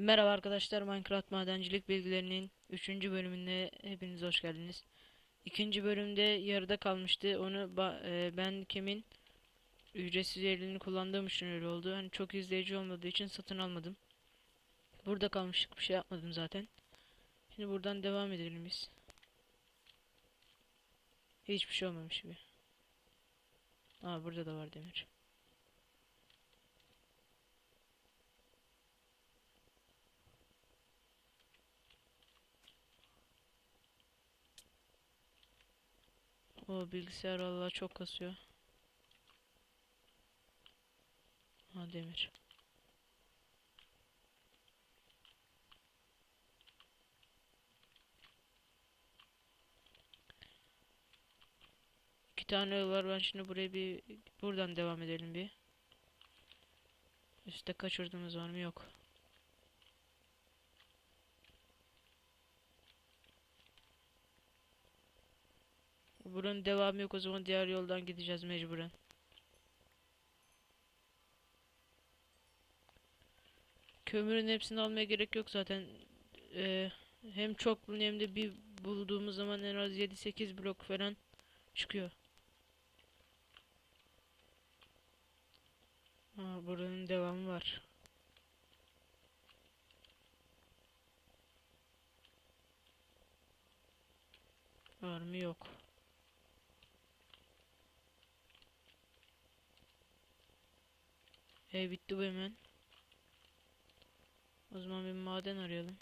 Merhaba arkadaşlar Minecraft Madencilik Bilgilerinin 3. bölümüne hepiniz hoş geldiniz. İkinci bölümde yarıda kalmıştı. Onu e, ben kimin ücretsiz yerini kullandığım için öyle oldu. Hani çok izleyici olmadığı için satın almadım. Burada kalmıştık bir şey yapmadım zaten. Şimdi buradan devam edelim biz. Hiçbir şey olmamış gibi. Aa burada da var demir. O bilgisayar vallahi çok kasıyor. Ha demir. İki tane var. Ben şimdi buraya bir buradan devam edelim bir. Üste kaçırdığımız var mı? Yok. Buranın devamı yok o zaman diğer yoldan gideceğiz mecburen. Kömürün hepsini almaya gerek yok zaten. Ee, hem çok hem de bir bulduğumuz zaman en az 7-8 blok falan çıkıyor. Ha, buranın devamı var. Var mı yok. E bitti bu hemen. O zaman bir maden arayalım.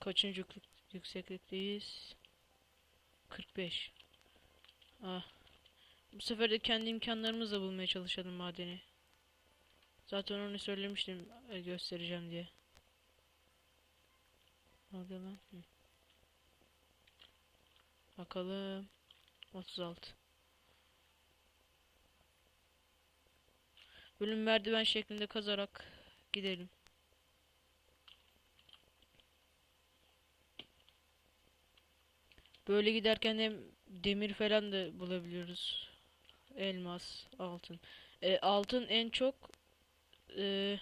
Kaçıncı yük- yükseklikteyiz? 45. Ah. Bu sefer de kendi imkanlarımızla bulmaya çalışalım madeni. Zaten onu söylemiştim e, göstereceğim diye. Ne oluyor lan? Hı. Bakalım. 36. Bölüm merdiven şeklinde kazarak gidelim. Böyle giderken hem demir falan da bulabiliyoruz. Elmas, altın. E, altın en çok e,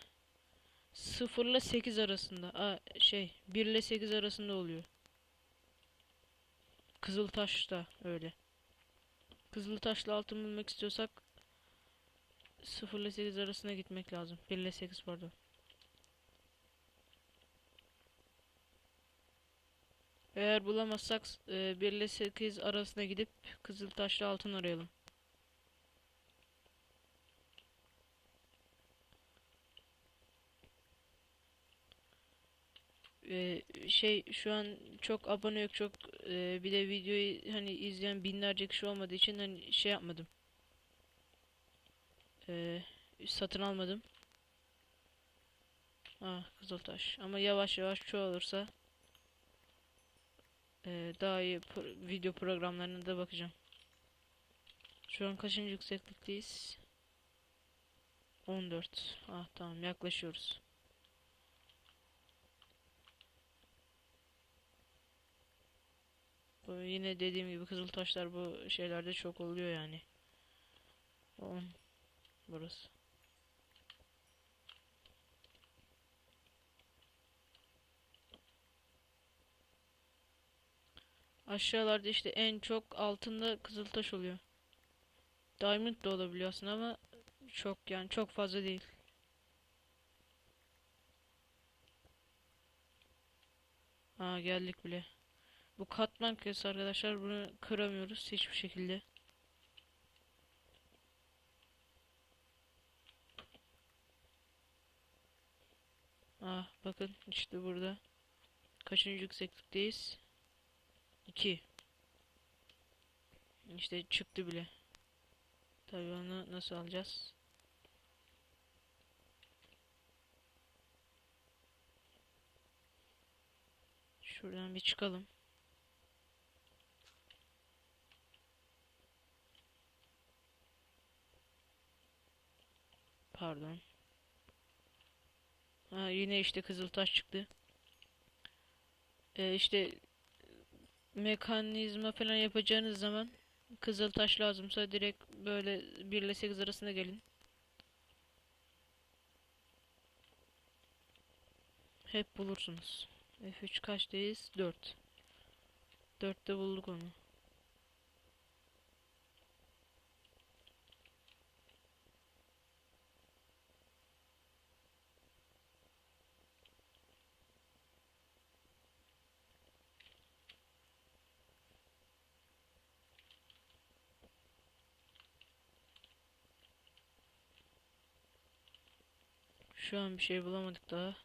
0 ile 8 arasında. Aa, şey 1 ile 8 arasında oluyor. Kızıltaş da öyle. Kızıltaşlı altın bulmak istiyorsak 0 ile 8 arasına gitmek lazım. 1 ile 8 pardon. Eğer bulamazsak e, 1 ile 8 arasına gidip Kızıltaşlı altın arayalım. Ee, şey şu an çok abone yok çok e, bir de videoyu hani izleyen binlerce kişi olmadığı için hani şey yapmadım. Ee, satın almadım. Ah Kızıltaş. Ama yavaş yavaş çoğalırsa e, daha iyi pro- video programlarına da bakacağım. Şu an kaçıncı yükseklikteyiz? 14. Ah tamam yaklaşıyoruz. Yine dediğim gibi Kızıltaşlar bu şeylerde çok oluyor yani. 10 burası. Aşağılarda işte en çok altında Kızıltaş oluyor. Diamond da olabiliyor aslında ama çok yani çok fazla değil. Aa geldik bile. Bu katman kıyısı arkadaşlar bunu kıramıyoruz hiçbir şekilde. Ah bakın işte burada. Kaçıncı yükseklikteyiz? 2. İşte çıktı bile. Tabii onu nasıl alacağız? Şuradan bir çıkalım. Pardon. Ha yine işte Kızıltaş çıktı. Ee, işte mekanizma falan yapacağınız zaman Kızıl taş lazımsa direkt böyle 1 ile 8 arasında gelin. Hep bulursunuz. F3 kaçtayız? 4. 4'te bulduk onu. Şu an bir şey bulamadık daha.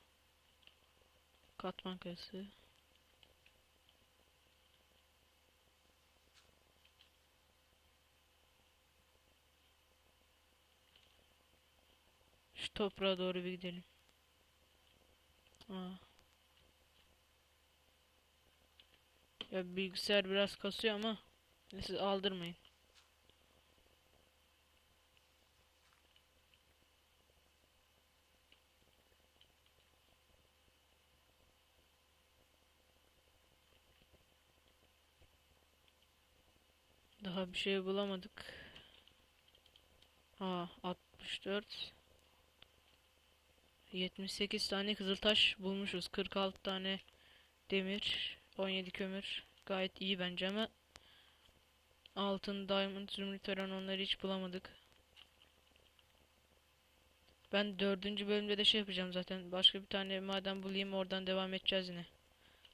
Katman kayası. Şu toprağa doğru bir gidelim. Aa. Ya bilgisayar biraz kasıyor ama siz aldırmayın. Bir şey bulamadık. Aa 64 78 tane kızıltaş bulmuşuz. 46 tane demir, 17 kömür. Gayet iyi bence ama altın, diamond, zümrüt falan onları hiç bulamadık. Ben dördüncü bölümde de şey yapacağım zaten. Başka bir tane maden bulayım oradan devam edeceğiz yine.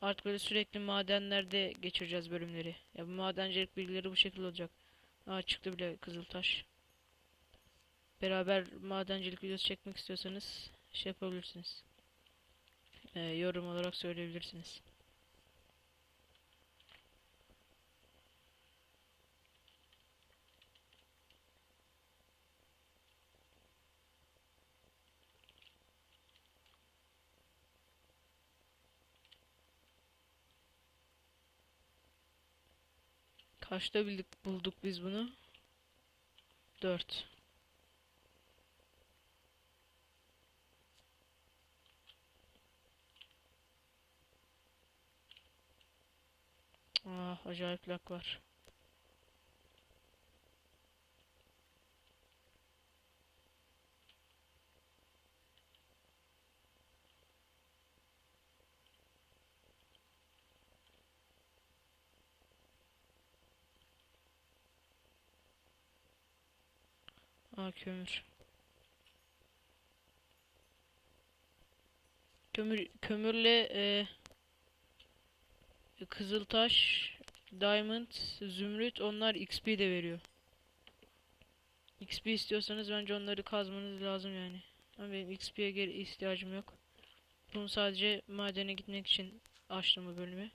Artık böyle sürekli madenlerde geçireceğiz bölümleri. Ya bu madencilik bilgileri bu şekilde olacak. Aa çıktı bile Kızıltaş. Beraber madencilik videosu çekmek istiyorsanız şey yapabilirsiniz. Ee, yorum olarak söyleyebilirsiniz. Kaçta bildik bulduk biz bunu? 4. Ah acayip lak var. Aa kömür. Kömür kömürle e, Kızıltaş, Diamond, Zümrüt onlar XP de veriyor. XP istiyorsanız bence onları kazmanız lazım yani. Ama benim XP'ye geri ihtiyacım yok. Bunu sadece madene gitmek için açtım bu bölümü.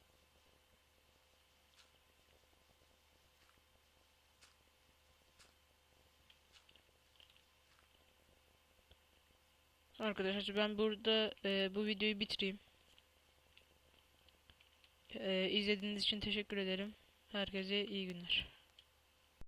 Arkadaşlar ben burada e, bu videoyu bitireyim. E, izlediğiniz için teşekkür ederim. Herkese iyi günler.